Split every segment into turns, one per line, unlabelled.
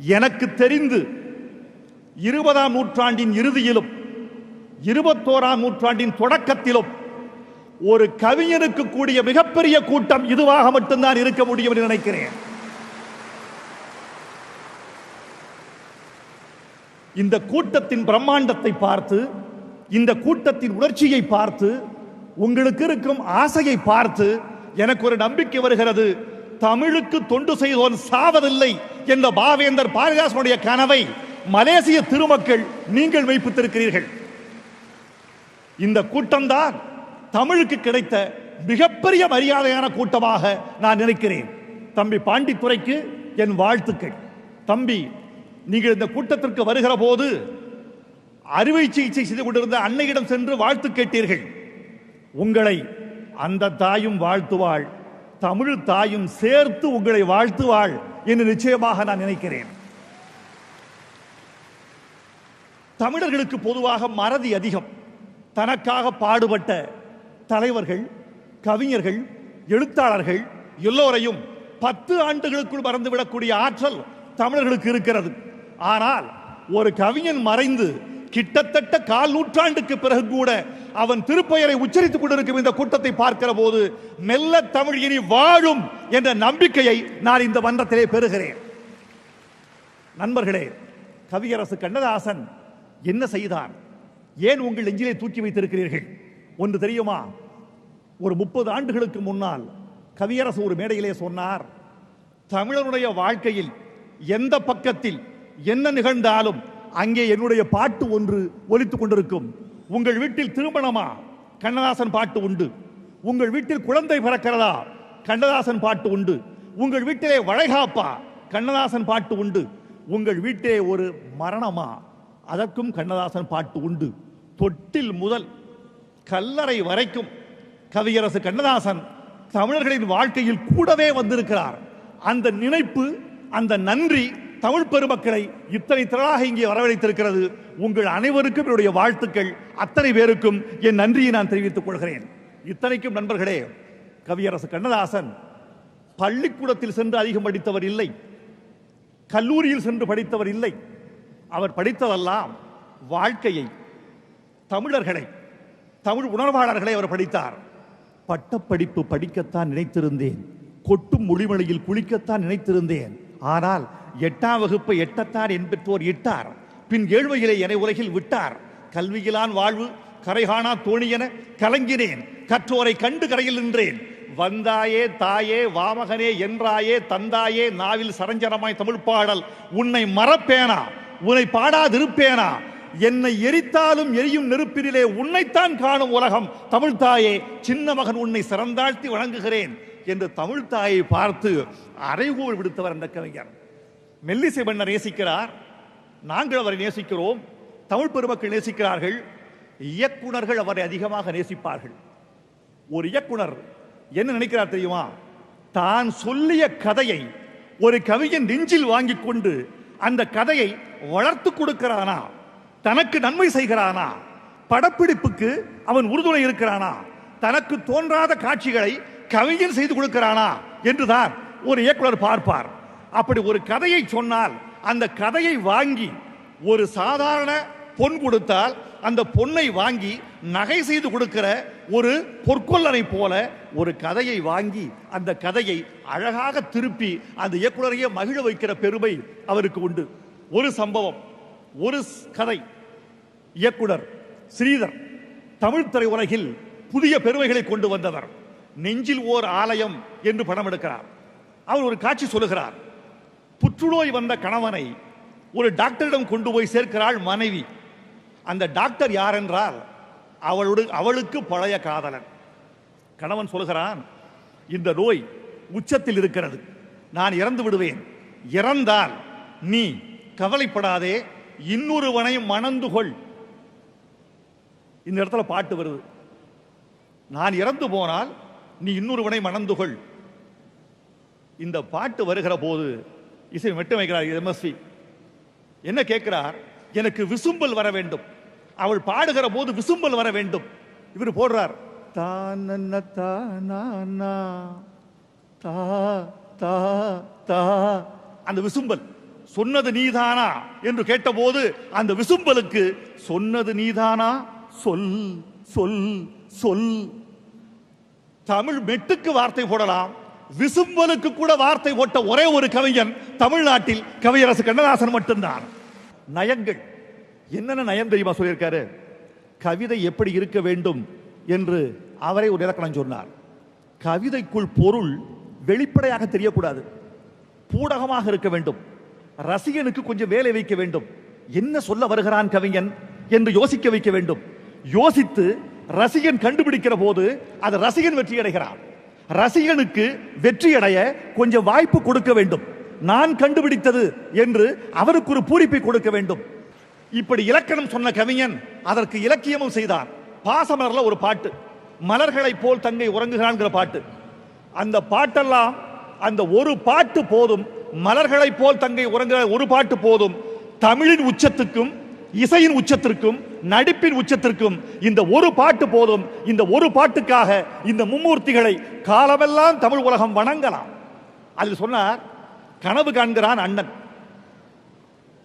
எனக்கு தெரிந்து இருபதாம் நூற்றாண்டின் இறுதியிலும் இருபத்தோராம் நூற்றாண்டின் தொடக்கத்திலும் ஒரு கவிஞனுக்கு கூடிய மிகப்பெரிய கூட்டம் இதுவாக மட்டும்தான் இருக்க முடியும் என்று நினைக்கிறேன். இந்த கூட்டத்தின் பிரம்மாண்டத்தை பார்த்து இந்த கூட்டத்தின் உணர்ச்சியை பார்த்து உங்களுக்கு இருக்கும் ஆசையை பார்த்து எனக்கு ஒரு நம்பிக்கை வருகிறது. தமிழுக்கு தொண்டு செய்தோன் சாவதில்லை. என்ற பாவேந்தர் பாரதிதாசனுடைய கனவை மலேசிய திருமக்கள் நீங்கள் வைப்பித்திருக்கிறீர்கள். இந்த கூட்டம்தான் தமிழுக்கு கிடைத்த மிகப்பெரிய மரியாதையான கூட்டமாக நான் நினைக்கிறேன். தம்பி பாண்டித்துறைக்கு என் வாழ்த்துக்கள். தம்பி நீங்கள் இந்த கூட்டத்திற்கு வருகிற போது அறுவை சிகிச்சை செய்து கொண்டிருந்த அன்னையிடம் சென்று வாழ்த்து கேட்டீர்கள். உங்களை அந்த தாயும் வாழ்த்துவாள் தமிழ் தாயும் சேர்த்து உங்களை வாழ்த்துவாள் என்று நிச்சயமாக நான் நினைக்கிறேன். தமிழர்களுக்கு பொதுவாக மறதி அதிகம். தனக்காக பாடுபட்ட தலைவர்கள் கவிஞர்கள் எழுத்தாளர்கள் எல்லோரையும் பத்து ஆண்டுகளுக்குள் மறந்துவிடக்கூடிய ஆற்றல் தமிழர்களுக்கு இருக்கிறது. ஆனால் ஒரு கவிஞன் மறைந்து கிட்டத்தட்ட கால் நூற்றாண்டுக்கு பிறகு கூட அவன் திருப்பெயரை உச்சரித்துக் கொண்டிருக்கும் இந்த கூட்டத்தை பார்க்கிற போது மெல்ல தமிழ் இனி வாழும் என்ற நம்பிக்கையை நான் இந்த மன்றத்திலே பெறுகிறேன். நண்பர்களே கவியரசு கண்ணதாசன் என்ன செய்தார் ஏன் உங்கள் நெஞ்சிலே தூக்கி வைத்திருக்கிறீர்கள்? ஒன்று தெரியுமா? ஒரு முப்பது ஆண்டுகளுக்கு முன்னால் கவியரசு ஒரு மேடையிலே சொன்னார் தமிழனுடைய வாழ்க்கையில் எந்த பக்கத்தில் என்ன நிகழ்ந்தாலும் அங்கே என்னுடைய பாட்டு ஒன்று ஒலித்துக் கொண்டிருக்கும். உங்கள் வீட்டில் திருமணமா? கண்ணதாசன் பாட்டு உண்டு. உங்கள் வீட்டில் குழந்தை பிறக்கிறதா? கண்ணதாசன் பாட்டு உண்டு. உங்கள் வீட்டிலே வளைகாப்பா? கண்ணதாசன் பாட்டு உண்டு. உங்கள் வீட்டிலே ஒரு மரணமா? அதற்கும் கண்ணதாசன் பாட்டு உண்டு. தொட்டில் முதல் கல்லறை வரைக்கும் கவியரசு கண்ணதாசன் தமிழர்களின் வாழ்க்கையில் கூடவே வந்திருக்கிறார். அந்த நினைப்பு அந்த நன்றி தமிழ் பெருமக்களை இத்தனை திரளாக இங்கே வரவழைத்திருக்கிறது. உங்கள் அனைவருக்கும் என்னுடைய வாழ்த்துக்கள். அத்தனை பேருக்கும் என் நன்றியை நான் தெரிவித்துக் கொள்கிறேன். இத்தனைக்கும் நண்பர்களே கவியரசு கண்ணதாசன் பள்ளிக்கூடத்தில் சென்று அதிகம் படித்தவர் இல்லை. கல்லூரியில் சென்று படித்தவர் இல்லை. அவர் படித்ததெல்லாம் வாழ்க்கையை தமிழர்களை தமிழ் உணர்வாளர்களை அவர் படித்தார். பட்டப்படிப்பு படிக்கத்தான் நினைத்திருந்தேன். கொட்டும் மொழிமலையில் குளிக்கத்தான் நினைத்திருந்தேன். ஆனால் எட்டாம் வகுப்பை எட்டத்தான் என்பெற்றோர் இட்டார். பின் ஏழ்மையிலே என்னை உலகில் விட்டார். கல்வியிலான் வாழ்வு கரைகாணா தோணியென கலங்கினேன். கற்றோரை கண்டு கரையில் நின்றேன். வந்தாயே தாயே வாமகனே என்றாயே தந்தாயே நாவில் சரஞ்சரமாய் தமிழ் பாடல். உன்னை மறப்பேனா? உன்னை பாடாதிருப்பேனா? என்னை எரித்தாலும் எரியும் நெருப்பினிலே உன்னைத்தான் காணும் உலகம். தமிழ் தாயே சின்ன மகன் உன்னை சிறந்தாழ்த்தி வழங்குகிறேன் என்று தமிழ் தாயை பார்த்து அறைகூவல் விடுத்தவர் அந்த கவிஞர். மெல்லிசை மன்னர் நேசிக்கிறார். நாங்கள் அவரை நேசிக்கிறோம். தமிழ் பெருமக்கள் நேசிக்கிறார்கள். இயக்குனர்கள் அவரை அதிகமாக நேசிப்பார்கள். ஒரு இயக்குனர் என்ன நினைக்கிறார் தெரியுமா? தான் சொல்லிய கதையை ஒரு கவிஞன் நெஞ்சில் வாங்கிக் கொண்டு அந்த கதையை வளர்த்து கொடுக்கிறானா? தனக்கு நன்மை செய்கிறானா? படப்பிடிப்புக்கு அவன் உறுதுணை இருக்கிறானா? தனக்கு தோன்றாத காட்சிகளை கவிஞன் செய்து கொடுக்கிறானா என்றுதான் ஒரு இயக்குனர் பார்ப்பார். அப்படி ஒரு கதையை சொன்னால் அந்த கதையை வாங்கி ஒரு சாதாரண பொன் கொடுத்தால் அந்த பொன்னை வாங்கி நகை செய்து கொடுக்கிற ஒரு பொற்கொள்ளனை போல ஒரு கதையை வாங்கி அந்த கதையை அழகாக திருப்பி அந்த இயக்குனரையே மகிழ வைக்கிற பெருமை அவருக்கு உண்டு. ஒரு சம்பவம் ஒரு கதை. இயக்குனர் ஸ்ரீதர் தமிழ் திரையுலகில் புதிய பெருமைகளை கொண்டு வந்தவர். நெஞ்சில் ஓர் ஆலயம் என்று படம் எடுக்கிறார். அவர் ஒரு காட்சி சொல்லுகிறார். புற்றுநோய் வந்த கணவனை ஒரு டாக்டரிடம் கொண்டு போய் சேர்க்கிறாள் மனைவி. அந்த டாக்டர் யார் என்றால் அவளோடு அவளுக்கு பழைய காதலன். கணவன் சொல்கிறான் இந்த நோய் உச்சத்தில் இருக்கிறது. நான் இறந்து விடுவேன். இறந்தால் நீ கவலைப்படாதே இன்னொருவனை மணந்து கொள். இந்த இடத்துல பாட்டு வருது. நான் இறந்து போனால் நீ இன்னொருவனை மணந்து கொள் இந்த பாட்டு வருகிற போது இசை மெட்டு வைக்கிறார் எம்எஸ்வி. என்ன கேட்கிறார்? எனக்கு விசும்பல் வர வேண்டும். அவள் பாடுகிற போது விசும்பல் வர வேண்டும். இவர் போடுறார் தான தானானா, தா தா தா. அந்த விசும்பல் சொன்னது நீதானா? என்று கேட்டபோது அந்த விசும்பலுக்கு சொன்னது நீதானா? சொல் சொல் சொல். தமிழ் மெட்டுக்கு வார்த்தை போடலாம். விசும்பலுக்கு கூட வார்த்தை போட்ட ஒரே ஒரு கவிஞன் தமிழ்நாட்டில் கவியரசு கண்ணதாசன் மட்டும்தான். நயங்கள். என்னென்ன நயம் தெரியுமா சொல்லியிருக்காரு? கவிதை எப்படி இருக்க வேண்டும் என்று அவரே ஒரு இலக்கணம் சொன்னார். கவிதைக்குள் பொருள் வெளிப்படையாக தெரியக்கூடாது. பூடகமாக இருக்க வேண்டும். ரசிகனுக்கு கொஞ்சம் வேலை வைக்க வேண்டும். என்ன சொல்ல வருகிறான் கவிஞன் என்று யோசிக்க வைக்க வேண்டும். யோசித்து ரசிகன் கண்டுபிடிக்கிற போது அது ரசிகன் வெற்றி அடைகிறான் ரசிகனுக்கு வெற்றி அடைய கொஞ்சம் வாய்ப்பு கொடுக்க வேண்டும். நான் கண்டுபிடித்தது என்று அவருக்கு ஒரு பூரிப்பை கொடுக்க வேண்டும். இப்படி இலக்கணம் சொன்ன கவிஞன் அதற்கு இலக்கியமும் செய்தார். பாசமலர்ல ஒரு பாட்டு மலர்களைப் போல் தங்கை உறங்குகிறான்கிற பாட்டு. அந்த பாட்டெல்லாம் அந்த ஒரு பாட்டு போதும் மலர்களைப் போல் தங்கை உறங்குகிற ஒரு பாட்டு போதும் தமிழின் உச்சத்துக்கும் இசையின் உச்சத்திற்கும் நடிப்பின் உச்சத்திற்கும் இந்த ஒரு பாட்டு போதும். இந்த ஒரு பாட்டுக்காக இந்த மும்மூர்த்திகளை காலமெல்லாம் தமிழ் உலகம் வணங்கலாம். அதில் சொன்னார் கனவு காண்கிறான் அண்ணன்.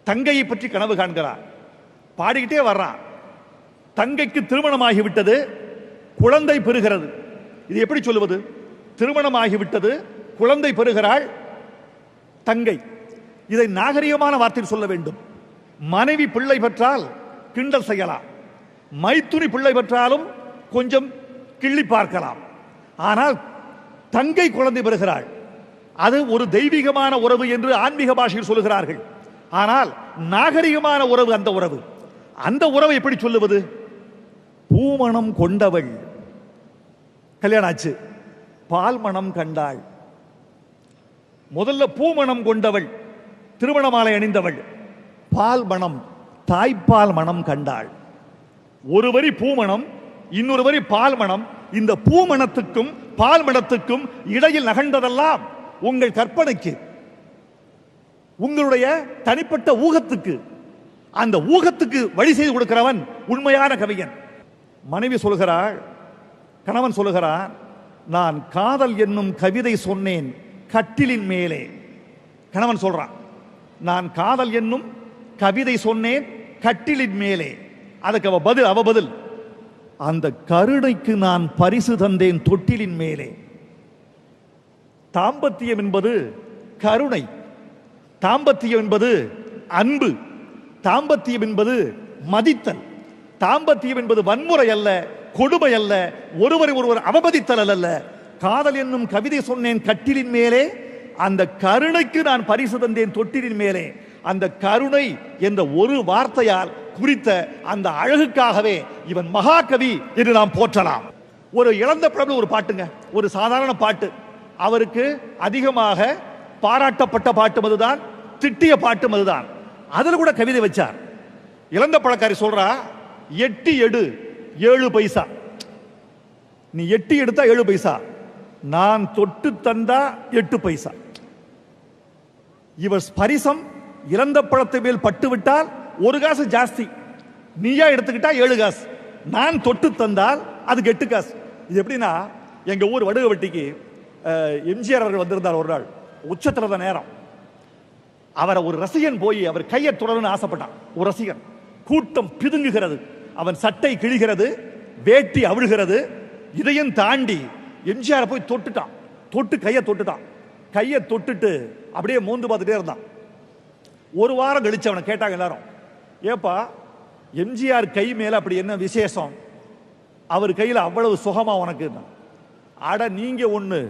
தங்கையை பற்றி கனவு காண்கிறான் பாடிக்கிட்டே வர்றான். தங்கைக்கு திருமணமாகிவிட்டது குழந்தை பெறுகிறது. இது எப்படி சொல்லுவது திருமணமாகிவிட்டது குழந்தை பெறுகிறாள் தங்கை. இதை நாகரிகமான வார்த்தையில் சொல்ல வேண்டும். மனைவி பிள்ளை பெற்றால் கிண்டல் செய்யலாம். மைத்துனி பிள்ளை பெற்றாலும் கொஞ்சம் கிள்ளி பார்க்கலாம். ஆனால் தங்கை குழந்தை பெறுகிறாள். அது ஒரு தெய்வீகமான உறவு என்று ஆன்மீக பாஷையில் சொல்லுகிறார்கள். ஆனால் நாகரிகமான உறவு அந்த உறவு. அந்த உறவை எப்படி சொல்லுவது? பூமணம் கொண்டவள். கல்யாணம் ஆச்சு. பால் கண்டாள். முதல்ல பூமணம் கொண்டவள். திருமண மாலை அணிந்தவள். பால் மணம் தாய்ப்பால் மணம் கண்டாள். ஒரு வரி பூமணம் இன்னொரு வரி பால் மணம் இந்த பூமணத்துக்கும் பால் மனத்துக்கும் இடையில் நகர்ந்ததெல்லாம் உங்கள் கற்பனைக்கு உங்களுடைய தனிப்பட்ட ஊகத்துக்கு அந்த ஊகத்துக்கு வழி செய்து கொடுக்கிறவன் உண்மையான கவிஞன். மனைவி சொல்கிறாள் கணவன் சொல்லுகிறான் நான் காதல் என்னும் கவிதை சொன்னேன் கட்டிலின் மேலே. கணவன் சொல்றான் நான் காதல் என்னும் கவிதை சொன்னேன் கட்டிலின் மேலே. அதுக்கு அவ பதில் அவ பதில். அந்த கருணைக்கு நான் பரிசு தந்தேன் தொட்டிலின் மேலே. தாம்பத்தியம் என்பது கருணை. தாம்பத்தியம் என்பது அன்பு. தாம்பத்தியம் என்பது மதித்தல். தாம்பத்தியம் என்பது வன்முறை அல்ல கொடுமை அல்ல ஒருவரை ஒருவர் அவமதித்தல் அல்ல. காதல் என்னும் கவிதை சொன்னேன் கட்டிலின் மேலே. அந்த கருணைக்கு நான் பரிசு தந்தேன் தொட்டிலின் மேலே. அந்த கருணை என்ற ஒரு வார்த்தையால் குறித்த அந்த அழகுக்காகவே இவன் மகாகவி என்று நாம் போற்றலாம். ஒரு இழந்த படம்ல ஒரு பாட்டுங்க. ஒரு சாதாரண பாட்டு. அவருக்கு அதிகமாக பாராட்டப்பட்ட பாட்டும் அதுதான் திட்டிய பாட்டும் அதுதான். அதில் கூட கவிதை வச்சார். இழந்த பழக்காரி சொல்றா எட்டு எடு ஏழு பைசா. நீ எட்டி எடுத்தா ஏழு பைசா. நான் தொட்டு தந்தா எட்டு பைசா. இவர் ஸ்பரிசம் இறந்த பழத்தை மேல் பட்டு விட்டால் ஒரு காசு ஜாஸ்தி. நீயா எடுத்துக்கிட்டா ஏழு காசு. நான் தொட்டு தந்தால் அதுக்கு எட்டு காசு. இது எப்படின்னா எங்கள் ஊர் வடுகவட்டிக்கு எம்ஜிஆர் அவர்கள் வந்திருந்தார் ஒரு நாள். தான் நேரம். அவரை ஒரு ரசிகன் போய் அவர் கையை தொடரணும்னு ஆசைப்பட்டான். ஒரு ரசிகன். கூட்டம் பிதுங்குகிறது. அவன் சட்டை கிழிகிறது. வேட்டி அவிழ்கிறது. இதையும் தாண்டி எம்ஜிஆரை போய் தொட்டுட்டான். தொட்டு கையை தொட்டுட்டான். கையை தொட்டுட்டு அப்படியே மோந்து பார்த்துட்டே இருந்தான். ஒரு வாரம் கழிச்சு அவனை கேட்டாங்க எல்லாரும். ஏப்பா எம்ஜிஆர் கை மேல அப்படி என்ன விசேஷம்? அவர் கையில அவ்வளவு சுகமா உனக்கு? அட நீங்க ஒண்ணு.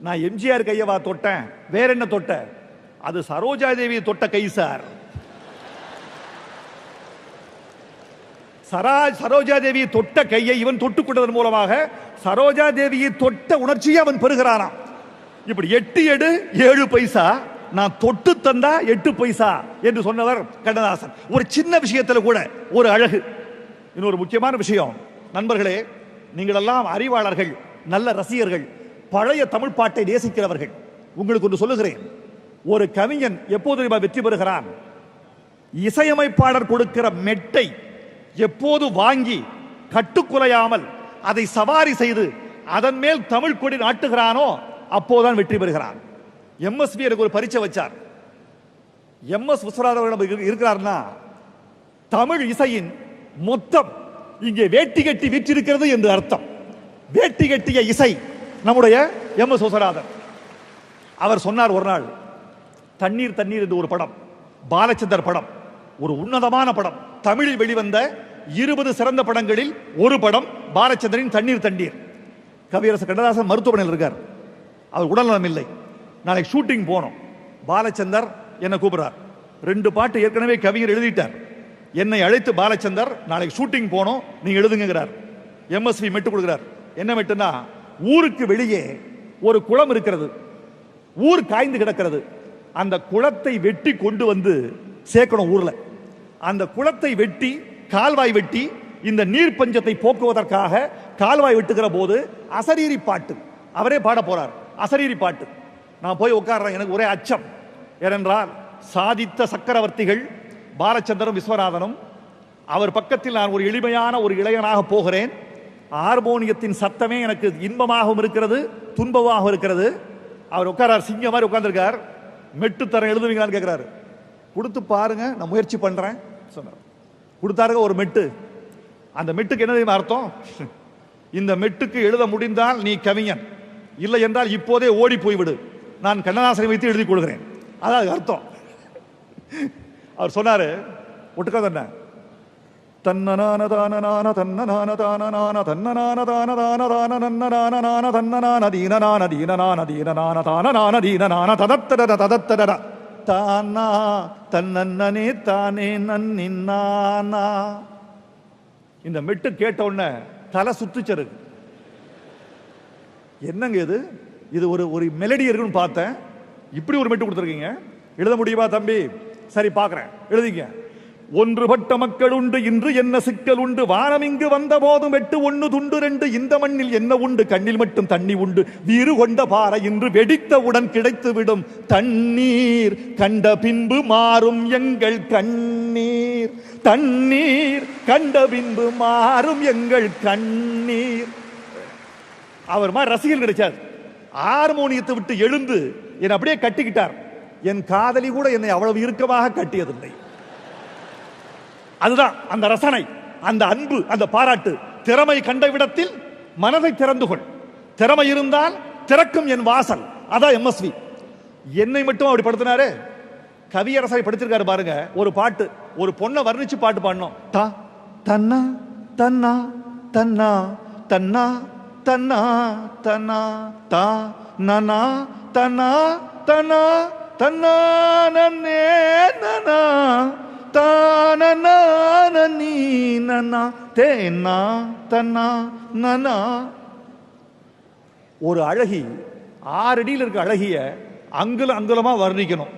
நான் எம்ஜிஆர் கையவா தொட்டேன். வேற என்ன தொட்ட? அது சரோஜா தேவி தொட்ட கை சார். சராஜ் சரோஜா தேவியை தொட்ட கையை இவன் தொட்டுக் கொண்டதன் மூலமாக சரோஜா தேவியை தொட்ட உணர்ச்சியை அவன் பெறுகிறானாம். இப்படி எட்டு எடு ஏழு பைசா. நான் தொட்டு தந்தா எட்டு பைசா என்று சொன்னவர் கண்ணதாசன். ஒரு சின்ன விஷயத்தில் கூட ஒரு அழகு. இன்னொரு முக்கியமான விஷயம். நண்பர்களே நீங்கள் எல்லாம் அறிவாளர்கள் நல்ல ரசிகர்கள் பழைய தமிழ் பாட்டை நேசிக்கிறவர்கள். உங்களுக்கு ஒன்று சொல்லுகிறேன். ஒரு கவிஞன் எப்போது தெரியுமா வெற்றி பெறுகிறான்? இசையமைப்பாளர் கொடுக்கிற மெட்டை எப்போது வாங்கி கட்டுக்குலையாமல் அதை சவாரி செய்து அதன் மேல் தமிழ் கொடி நாட்டுகிறானோ அப்போதான் வெற்றி பெறுகிறான். எம்எஸ்பி எனக்கு ஒரு பரீட்சை வச்சார். எம்எஸ் விஸ்வநாதன் இருக்கிறார்னா தமிழ் இசையின் மொத்தம் இங்கே வேட்டி கட்டி விற்றிருக்கிறது என்று அர்த்தம். வேட்டி கட்டிய இசை நம்முடைய எம் எஸ் விஸ்வநாதன் அவர் சொன்னார் ஒரு நாள் தண்ணீர் தண்ணீர் என்று ஒரு படம் பாலச்சந்தர் படம் ஒரு உன்னதமான படம். தமிழில் வெளிவந்த இருபது சிறந்த படங்களில் ஒரு படம் பாலச்சந்தரின் தண்ணீர் தண்ணீர் கவியரசு கண்ணதாசன் மருத்துவமனையில் இருக்கார். அவர் உடல்நலம் இல்லை. நாளைக்கு ஷூட்டிங் போனோம் பாலச்சந்தர் என்னை கூப்பிடுறார். ரெண்டு பாட்டு ஏற்கனவே கவிஞர் எழுதிட்டார். என்னை அழைத்து பாலச்சந்தர் நாளைக்கு ஷூட்டிங் போனோம் நீங்க எழுதுங்கிறார் எம்எஸ்வி மெட்டு கொடுக்குறார். என்ன மெட்டுனா ஊருக்கு வெளியே ஒரு குளம் இருக்கிறது. ஊர் காய்ந்து கிடக்கிறது. அந்த குளத்தை வெட்டி கொண்டு வந்து சேர்க்கணும் ஊர்ல. அந்த குளத்தை வெட்டி கால்வாய் வெட்டி இந்த நீர் பஞ்சத்தை போக்குவதற்காக கால்வாய் வெட்டுகிற போது அசரீரி பாட்டு. அவரே பாட போறார். அசரீரி பாட்டு. நான் போய் உட்காடுறேன் எனக்கு ஒரே அச்சம். ஏனென்றால் சாதித்த சக்கரவர்த்திகள் பாலச்சந்திரன் விஸ்வநாதனும் அவர் பக்கத்தில் நான் ஒரு எளிமையான ஒரு இளையனாக போகிறேன். ஹார்மோனியத்தின் சத்தமே எனக்கு இன்பமாகவும் இருக்கிறது துன்பமாகவும் இருக்கிறது. அவர் உட்காரார் சிங்க மாதிரி உட்காந்துருக்கார் மெட்டு தரம் எழுதுவீங்களான்னு கேட்குறாரு கொடுத்து பாருங்க நான் முயற்சி பண்ணுறேன் சொன்னார். கொடுத்தாருங்க ஒரு மெட்டு. அந்த மெட்டுக்கு என்ன தெரியுமா அர்த்தம்? இந்த மெட்டுக்கு எழுத முடிந்தால் நீ கவிஞன். இல்லை என்றால் இப்போதே ஓடி போய்விடு. நான் கண்ணதாசனை வைத்து எழுதி கொடுக்குறேன் அதான் அர்த்தம். அவர் சொன்னாரு ஒட்டுக்கா தானே தன்னனான தானனான தன்னனான தானனான தன்னனான தானதான தான நன்னனான நான தன்னனான தீனனான தீனனான தீனனான தானனான தீனனான ததத்தட ததத்தட தானா தன்னன்னனே தானே நன்னின்னானா. இந்த மெட்டு கேட்ட உடனே தலை சுத்துச்சரு என்னங்க இது? இது ஒரு ஒரு மெலடி இருக்குன்னு பார்த்தேன். இப்படி ஒரு மெட்டு கொடுத்துருக்கீங்க. எழுத முடியுமா தம்பி? சரி பார்க்குறேன். எழுதிங்க. ஒன்றுபட்ட மக்கள் உண்டு இன்று என்ன சிக்கல் உண்டு? வானம் இங்கு வந்த போதும் வெட்டு ஒன்று துண்டு ரெண்டு இந்த மண்ணில் என்ன உண்டு? கண்ணில் மட்டும் தண்ணி உண்டு. வீறு கொண்ட பாறை இன்று வெடித்தவுடன் கிடைத்து விடும் தண்ணீர். கண்ட பின்பு மாறும் எங்கள் கண்ணீர். தண்ணீர் கண்ட பின்பு மாறும் எங்கள் கண்ணீர். அவர் மாதிரி ரசிகர்கள் கிடைச்சார். ஹார்மோனியத்தை விட்டு எழுந்து என்னை அப்படியே கட்டிக்கிட்டார். என் காதலி கூட என்னை அவ்வளவு இறுக்கமாக கட்டியதில்லை. அதுதான் அந்த ரசனை அந்த அன்பு அந்த பாராட்டு. திறமை கண்ட விடத்தில் மனதை திறந்து கொள். திறமை இருந்தால் திறக்கும் என் வாசல். அதான் எம்எஸ்வி. என்னை மட்டும் அப்படி படுத்தினாரு. கவியரசரை படிச்சிருக்காரு பாருங்க. ஒரு பாட்டு ஒரு பொண்ணை வர்ணிச்சு பாட்டு பாடணும். தா தன்னா தன்னா தன்னா தன்னா தன்னா தன்னா தா நனா தனா தனா தன்னா நன்னே நனா தானனா நீ நனா தேனா தன்னா நனா. ஒரு அழகி ஆறு அடியில் இருக்க அழகிய அங்குல அங்குலமா வர்ணிக்கணும்.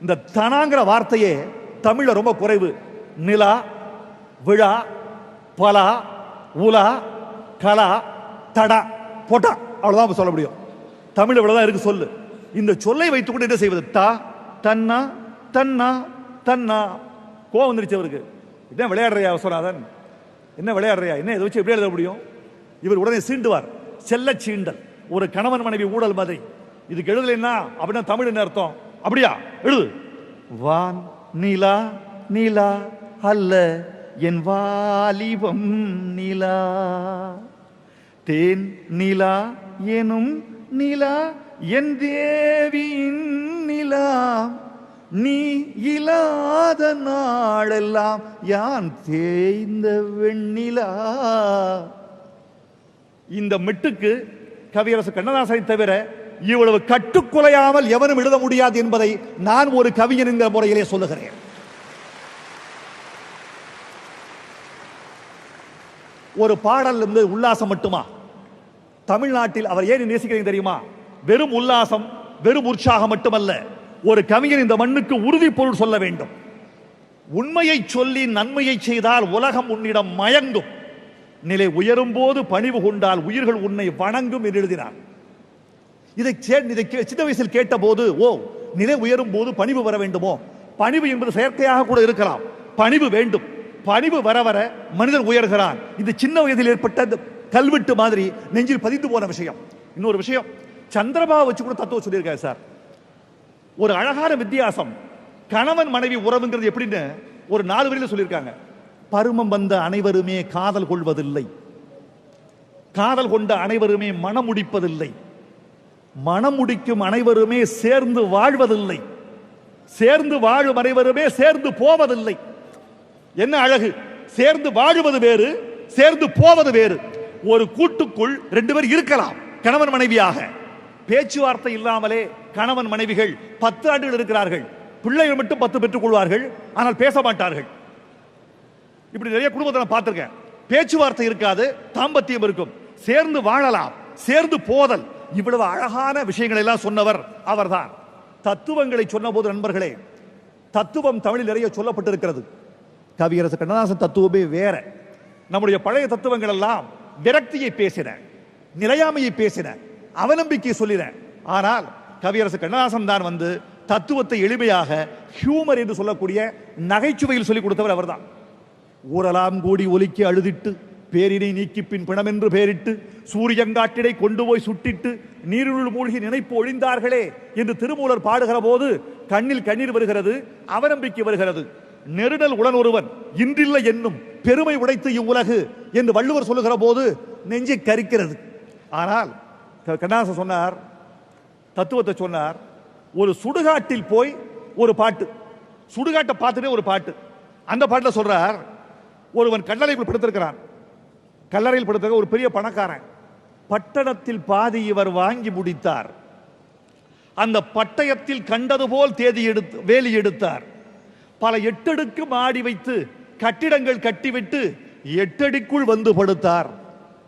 இந்த தனாங்கிற வார்த்தையே தமிழ்ல ரொம்ப குறைவு. நிலா விழா பலா உலா கலா தடா போட்டா. அவ்வளவுதான் சொல்ல முடியும். தமிழ் இவ்வளவுதான் இருக்கு சொல்லு. இந்த சொல்லை வைத்துக்கொண்டு என்ன செய்வது? தா தன்னா தன்னா தன்னா. கோவம் வந்துருச்சு அவருக்கு. என்ன விளையாடுறியா விஸ்வநாதன் என்ன விளையாடுறியா? என்ன இதை வச்சு எப்படி எழுத முடியும்? இவர் உடனே சீண்டுவார். செல்ல சீண்டல். ஒரு கணவன் மனைவி ஊழல் மாதிரி. இதுக்கு எழுதலைன்னா அப்படின்னா தமிழ் என்ன அர்த்தம்? அப்படியா? எழுது. வான் நீலா நீலா அல்ல என் வாலிபம் நீலா. தேன் நிலா எனும் நிலா என் தேவியின் நிலா. நீ இல்லாத நாளெல்லாம் யான் தேய்ந்த வெண்ணிலா. இந்த மெட்டுக்கு கவியரசு கண்ணதாசனை தவிர இவ்வளவு கட்டுக்குலையாமல் எவனும் எழுத முடியாது என்பதை நான் ஒரு கவிஞன் என்கிற முறையிலே சொல்லுகிறேன். ஒரு பாடல் இருந்து உல்லாசம் மட்டுமா? தமிழ்நாட்டில் அவர் ஏன் நேசிக்கிறீங்க தெரியுமா? வெறும் உல்லாசம் வெறும் உற்சாகம் மட்டுமல்ல. ஒரு கவிஞர் இந்த மண்ணுக்கு உறுதி பொருள் சொல்ல வேண்டும். உண்மையை சொல்லி நன்மையை செய்தால் உலகம் உன்னிடம் மயங்கும். நிலை உயரும் போது பணிவு கொண்டால் உயிர்கள் உன்னை வணங்கும் என்று எழுதினார். இதை இதை கே- சின்ன வயசில் கேட்டபோது ஓ நிலை உயரும் போது பணிவு வர வேண்டுமோ? பணிவு என்பது செயற்கையாக கூட இருக்கலாம். பணிவு வேண்டும். பணிவு வர வர மனிதன் உயர்கிறான். இது சின்ன வயதில் ஏற்பட்ட கல்வெட்டு மாதிரி நெஞ்சில் பதிந்து போன விஷயம். இன்னொரு விஷயம் சந்திரபாபு வச்சு கூட தத்துவம் சொல்லியிருக்காரு சார். ஒரு அழகான வித்தியாசம். கணவன் மனைவி உறவுங்கிறது எப்படின்னு ஒரு நாலு வரியில சொல்லியிருக்காங்க. பருமம் வந்த அனைவருமே காதல் கொள்வதில்லை. காதல் கொண்ட அனைவருமே மனம் முடிப்பதில்லை. மனம் முடிக்கும் அனைவருமே சேர்ந்து வாழ்வதில்லை. சேர்ந்து வாழும் அனைவருமே சேர்ந்து போவதில்லை. என்ன அழகு? சேர்ந்து வாழுவது வேறு சேர்ந்து போவது வேறு. ஒரு கூட்டுக்குள் ரெண்டு பேர் இருக்கலாம். கணவன் மனைவியாக. பேச்சுவார்த்தை இல்லாமலே கணவன் மனைவிகள் பத்து ஆண்டுகள் இருக்கிறார்கள். பிள்ளைகள் மட்டும் பத்து பெற்றுக் கொள்வார்கள் ஆனால் பேச மாட்டார்கள். இப்படி நிறைய குடும்பத்தை நான் பார்த்திருக்கேன். பேச்சுவார்த்தை இருக்காது தாம்பத்தியம் இருக்கும். சேர்ந்து வாழலாம் சேர்ந்து போதல். இவ்வளவு அழகான விஷயங்களை எல்லாம் சொன்னவர் அவர்தான். தத்துவங்களை சொன்னபோது நண்பர்களே தத்துவம் தமிழில் நிறைய சொல்லப்பட்டிருக்கிறது. கவியரசு கண்ணதாசன் தத்துவமே வேற. நம்முடைய பழைய தத்துவங்கள் எல்லாம் விரக்தியை பேசின நிலையாமையை பேசின அவநம்பிக்கையை சொல்லின ஆனால் கவியரசு கண்ணதாசன் தான் வந்து தத்துவத்தை எளிமையாக ஹியூமர் என்று சொல்லக்கூடிய நகைச்சுவையில் சொல்லிக் கொடுத்தவர் அவர்தான். ஊரலாம் கூடி ஒலிக்கி அழுதிட்டு பேரினை நீக்கி பின் பிணமென்று பேரிட்டு சூரியங்காட்டிடை கொண்டு போய் சுட்டிட்டு நீருள் மூழ்கி நினைப்பு ஒழிந்தார்களே என்று திருமூலர் பாடுகிற போது கண்ணில் கண்ணீர் வருகிறது அவநம்பிக்கை வருகிறது. நெருடல் உடன் ஒருவன் இன்றில்லை என்னும் பெருமை உடைத்து இவ்வுலகு என்று வள்ளுவர் சொல்லுகிற போது நெஞ்சை கரிக்கிறது. ஆனால் க- சொன்னார் தத்துவத்தை சொன்னார் ஒரு சுடுகாட்டில் போய் ஒரு பாட்டு சுடுகாட்டை பார்த்துட்டே ஒரு பாட்டு. அந்த பாட்டில் சொல்றார் ஒருவன் கல்லறையில் படுத்திருக்கிறான். கல்லறையில் படுத்திருக்க ஒரு பெரிய பணக்காரன். பட்டணத்தில் பாதி இவர் வாங்கி முடித்தார். அந்த பட்டயத்தில் கண்டது போல் தேதி எடுத்து வேலி எடுத்தார். பல எட்டடுக்கு மாடி வைத்து கட்டிடங்கள் கட்டிவிட்டு எட்டடிக்குள் வந்து படுத்தார்.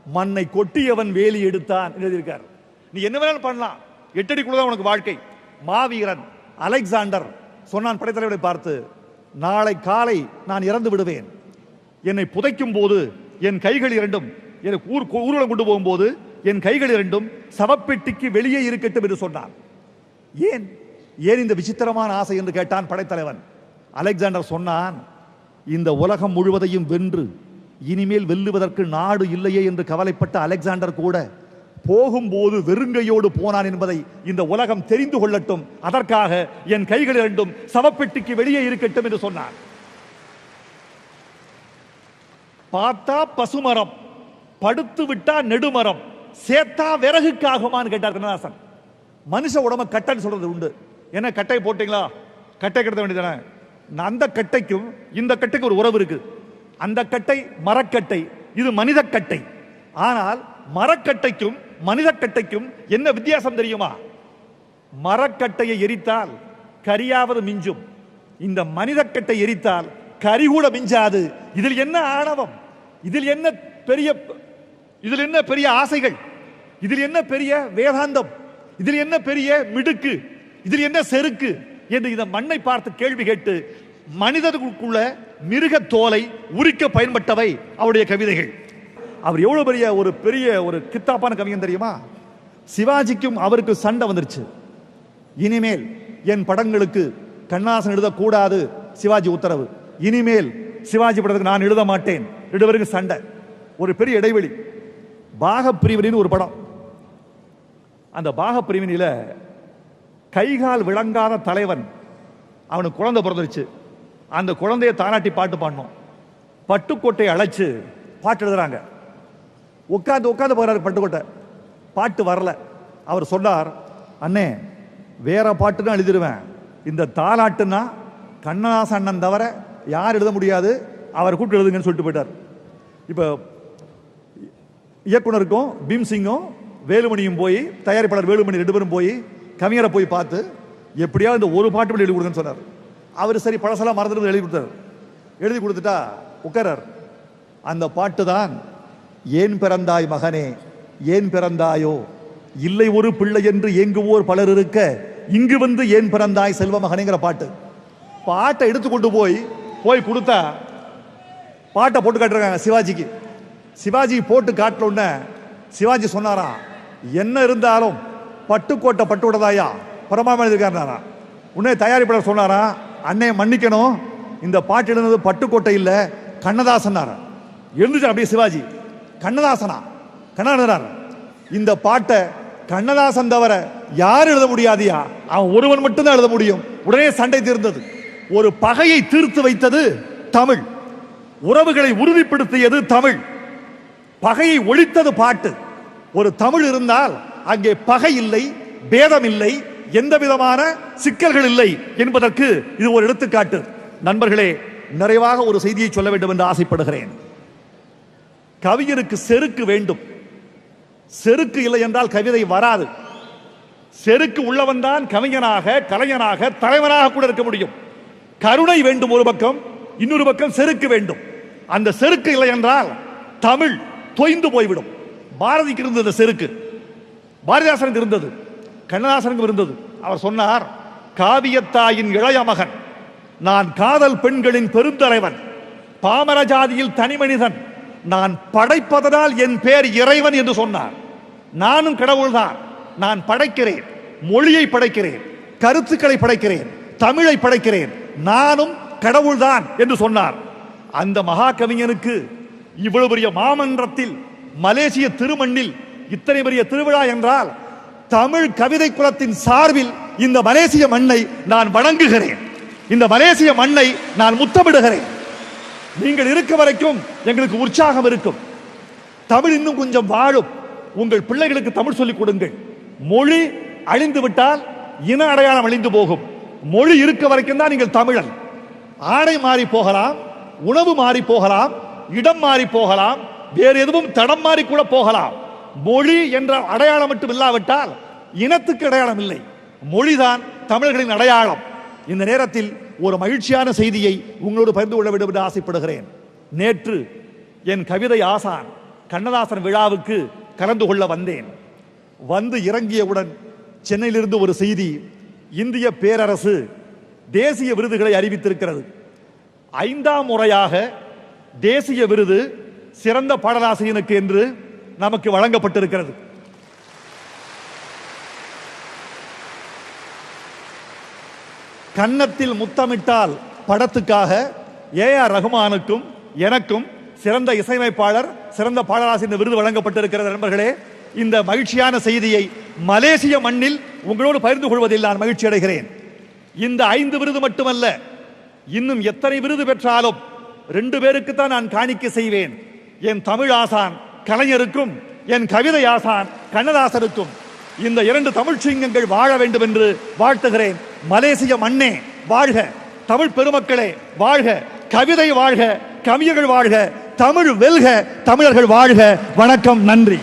மண்ணை கொட்டியவன் வேலி எடுத்தான் எழுதியிருக்கார். நீ என்ன வேணாலும் பண்ணலாம். எட்டடிக்குள்ள தான் உனக்கு வாழ்க்கை. மாவீரன் அலெக்சாண்டர் சொன்னான் படைத்தலைவரை பார்த்து நாளை காலை நான் இறந்து விடுவேன். என்னை புதைக்கும் போது என் கைகள் இரண்டும் எனக்கு ஊர் ஊர்வலம் கொண்டு போகும்போது என் கைகள் இரண்டும் சவப்பெட்டிக்கு வெளியே இருக்கட்டும் என்று சொன்னான் ஏன்? ஏன் இந்த விசித்திரமான ஆசை? என்று கேட்டான் படைத்தலைவன். அலெக்சாண்டர் சொன்னான் இந்த உலகம் முழுவதையும் வென்று இனிமேல் வெல்லுவதற்கு நாடு இல்லையே என்று கவலைப்பட்ட அலெக்சாண்டர் கூட போகும்போது வெறுங்கையோடு போனான் என்பதை இந்த உலகம் தெரிந்து கொள்ளட்டும். அதற்காக என் கைகள் இரண்டும் சவப்பெட்டிக்கு வெளியே இருக்கட்டும் என்று சொன்னான் பார்த்தா பசுமரம் படுத்து விட்டா நெடுமரம் சேத்தா விறகுக்காகுமான்னு கேட்டார் கண்ணதாசன். மனுஷ உடம்ப கட்டைன்னு சொல்றது உண்டு. என்ன கட்டை போட்டீங்களா? கட்டை கட்ட வேண்டியதானே அந்த கட்டைக்கும் இந்த கட்டைக்கு ஒரு உறவு இருக்கு. அந்த கட்டை மரக்கட்டை இது மனித கட்டை ஆனால் மரக்கட்டைக்கும் மனித கட்டைக்கும் என்ன வித்தியாசம் தெரியுமா? மரக்கட்டையை எரித்தால் கரியாவது மிஞ்சும். இந்த மனிதக்கட்டை எரித்தால் கரி கூட மிஞ்சாது. இதில் என்ன ஆணவம்? இதில் என்ன பெரிய இதில் என்ன பெரிய ஆசைகள்? இதில் என்ன பெரிய வேதாந்தம்? இதில் என்ன பெரிய மிடுக்கு? இதில் என்ன செருக்கு? என்று இந்த மண்ணை பார்த்து கேள்வி கேட்டு மனிதர்களுக்குள்ள மிருக தோலை உரிக்க பயன்பட்டவை அவருடைய கவிதைகள். அவர் எவ்வளவு பெரிய ஒரு பெரிய ஒரு கித்தாப்பான கவிஞன் தெரியுமா? சிவாஜிக்கும் அவருக்கு சண்டை வந்துருச்சு. இனிமேல் என் படங்களுக்கு கண்ணாசன் எழுதக்கூடாது சிவாஜி உத்தரவு. இனிமேல் சிவாஜி படத்துக்கு நான் எழுத மாட்டேன். ரெண்டு பேருக்கு சண்டை. ஒரு பெரிய இடைவெளி. பாகப்பிரிவினின்னு ஒரு படம். அந்த பாகப்பிரிவினில கைகால் விளங்காத தலைவன் அவனுக்கு குழந்தை பிறந்துருச்சு அந்த குழந்தைய தானாட்டி பாட்டு பாடணும் பட்டுக்கோட்டை அழைச்சு பாட்டு எழுதுறாங்க உட்காந்து உட்காந்து போகிறாரு பட்டுக்கோட்டை பாட்டு வரல அவர் சொன்னார் அண்ணே வேற பாட்டுன்னு எழுதிடுவேன் இந்த தாலாட்டுன்னா கண்ணதாச அண்ணன் தவிர யார் எழுத முடியாது அவர் கூப்பிட்டு எழுதுங்கன்னு சொல்லிட்டு போயிட்டார் இப்போ இயக்குனருக்கும் பீம்சிங்கும் வேலுமணியும் போய் தயாரிப்பாளர் வேலுமணி ரெண்டு பேரும் போய் கவிஞரை போய் பார்த்து எப்படியாவது இந்த ஒரு பாட்டு எழுதி கொடுங்கன்னு சொன்னார். அவர் சரி பழசெல்லாம் மறந்துட்டு எழுதி கொடுத்தாரு. எழுதி கொடுத்துட்டா உட்காரார் அந்த பாட்டு தான் ஏன் பிறந்தாய் மகனே ஏன் பிறந்தாயோ? இல்லை ஒரு பிள்ளை என்று ஏங்குவோர் பலர் இருக்க இங்கு வந்து ஏன் பிறந்தாய் செல்வ மகனேங்கிற பாட்டு. பாட்டை எடுத்து கொண்டு போய் போய் கொடுத்தா பாட்டை போட்டு காட்டுறாங்க சிவாஜிக்கு. சிவாஜி போட்டு காட்டின உடனே சிவாஜி சொன்னாரா என்ன இருந்தாலும் பட்டுக்கோட்டை பட்டு விடதாயா பரமாமணி இருக்காருனாரா உன்னே தயாரிப்பாளர் சொன்னாரா? அன்னையை மன்னிக்கணும். இந்த பாட்டு எழுதுனது பட்டுக்கோட்டை இல்லை கண்ணதாசனார் எழுந்துச்சு அப்படியே சிவாஜி. கண்ணதாசனா? கண்ணதாசனார் இந்த பாட்டை கண்ணதாசன் தவிர யார் எழுத முடியாதியா? அவன் ஒருவன் மட்டும்தான் எழுத முடியும். உடனே சண்டை தீர்ந்தது. ஒரு பகையை தீர்த்து வைத்தது தமிழ். உறவுகளை உறுதிப்படுத்தியது தமிழ். பகையை ஒழித்தது பாட்டு. ஒரு தமிழ் இருந்தால் அங்கே பகை இல்லை பேதம் இல்லை எந்த விதமான சிக்கல்கள் இல்லை என்பதற்கு இது ஒரு எடுத்துக்காட்டு. நண்பர்களே நிறைவாக ஒரு செய்தியை சொல்ல வேண்டும் என்று ஆசைப்படுகிறேன். கவிஞருக்கு செருக்கு வேண்டும். செருக்கு இல்லை என்றால் கவிதை வராது. செருக்கு உள்ளவன் தான் கவிஞனாக கலைஞனாக தலைவனாக கூட இருக்க முடியும். கருணை வேண்டும் ஒரு பக்கம் இன்னொரு பக்கம் செருக்கு வேண்டும். அந்த செருக்கு இல்லை என்றால் தமிழ் தொய்ந்து போய்விடும். பாரதிக்கு இருந்தது செருக்கு. பாரதிதாசனுக்கு இருந்தது கண்ணதாசனுக்கு இருந்தது. அவர் சொன்னார் காவியத்தாயின் இளைய மகன் நான் காதல் பெண்களின் பெருந்தலைவன் பாமர ஜாதியில் தனி மனிதன் நான் படைப்பதனால் என் பேர் இறைவன் என்று சொன்னார். நானும் கடவுள்தான் நான் படைக்கிறேன் மொழியை படைக்கிறேன் கருத்துக்களை படைக்கிறேன் தமிழை படைக்கிறேன். நானும் கடவுள்தான் என்று சொன்னார். அந்த மகா கவிஞனுக்கு இவ்வளவு பெரிய மாமன்றத்தில் மலேசிய திருமண்ணில் இத்தனை பெரிய திருவிழா என்றால் தமிழ் கவிதை குலத்தின் சார்பில் இந்த மலேசிய மண்ணை நான் வணங்குகிறேன். இந்த மலேசிய மண்ணை நான் முத்தமிடுகிறேன். நீங்கள் இருக்க வரைக்கும் எங்களுக்கு உற்சாகம் இருக்கும். தமிழ் இன்னும் கொஞ்சம் வாழும். உங்கள் பிள்ளைகளுக்கு தமிழ் சொல்லிக் கொடுங்கள். மொழி அழிந்து விட்டால் இன அடையாளம் அழிந்து போகும். மொழி இருக்க வரைக்கும் தான் நீங்கள் தமிழன். ஆடை மாறி போகலாம் உணவு மாறி போகலாம் இடம் மாறி போகலாம் வேறு எதுவும் தடம் மாறி கூட போகலாம். மொழி என்ற அடையாளம் மட்டும் இல்லாவிட்டால் இனத்துக்கு அடையாளம் இல்லை. மொழிதான் தமிழர்களின் அடையாளம். இந்த நேரத்தில் ஒரு மகிழ்ச்சியான செய்தியை உங்களோடு பகிர்ந்து கொள்ள வேண்டும் என்று ஆசைப்படுகிறேன். நேற்று என் கவிதை ஆசான் கண்ணதாசன் விழாவுக்கு கலந்து கொள்ள வந்தேன். வந்து இறங்கியவுடன் சென்னையிலிருந்து ஒரு செய்தி இந்திய பேரரசு தேசிய விருதுகளை அறிவித்திருக்கிறது. ஐந்தாம் முறையாக தேசிய விருது சிறந்த பாடலாசிரியனுக்கு என்று நமக்கு வழங்கப்பட்டிருக்கிறது. கன்னத்தில் முத்தமிட்டால் படத்துக்காக ஏ ஆர் ரகுமானுக்கும் எனக்கும் சிறந்த இசையமைப்பாளர் சிறந்த பாடலாசிரியர் விருது வழங்கப்பட்டிருக்கிறது நண்பர்களே. இந்த மகிழ்ச்சியான செய்தியை மலேசிய மண்ணில் உங்களோடு பகிர்ந்து கொள்வதில் நான் மகிழ்ச்சி அடைகிறேன். இந்த ஐந்து விருது மட்டுமல்ல இன்னும் எத்தனை விருது பெற்றாலும் ரெண்டு பேருக்கு தான் நான் காணிக்கை செய்வேன். என் தமிழ் ஆசான் கலைஞருக்கும் என் கவிதை ஆசான் கண்ணதாசனுக்கும் இந்த இரண்டு தமிழ் சிங்கங்கள் வாழ வேண்டும் என்று வாழ்த்துகிறேன். மலேசிய மண்ணே வாழ்க. தமிழ் பெருமக்களே வாழ்க. கவிதை வாழ்க கவிஞர்கள் வாழ்க. தமிழ் வெல்க தமிழர்கள் வாழ்க. வணக்கம் நன்றி.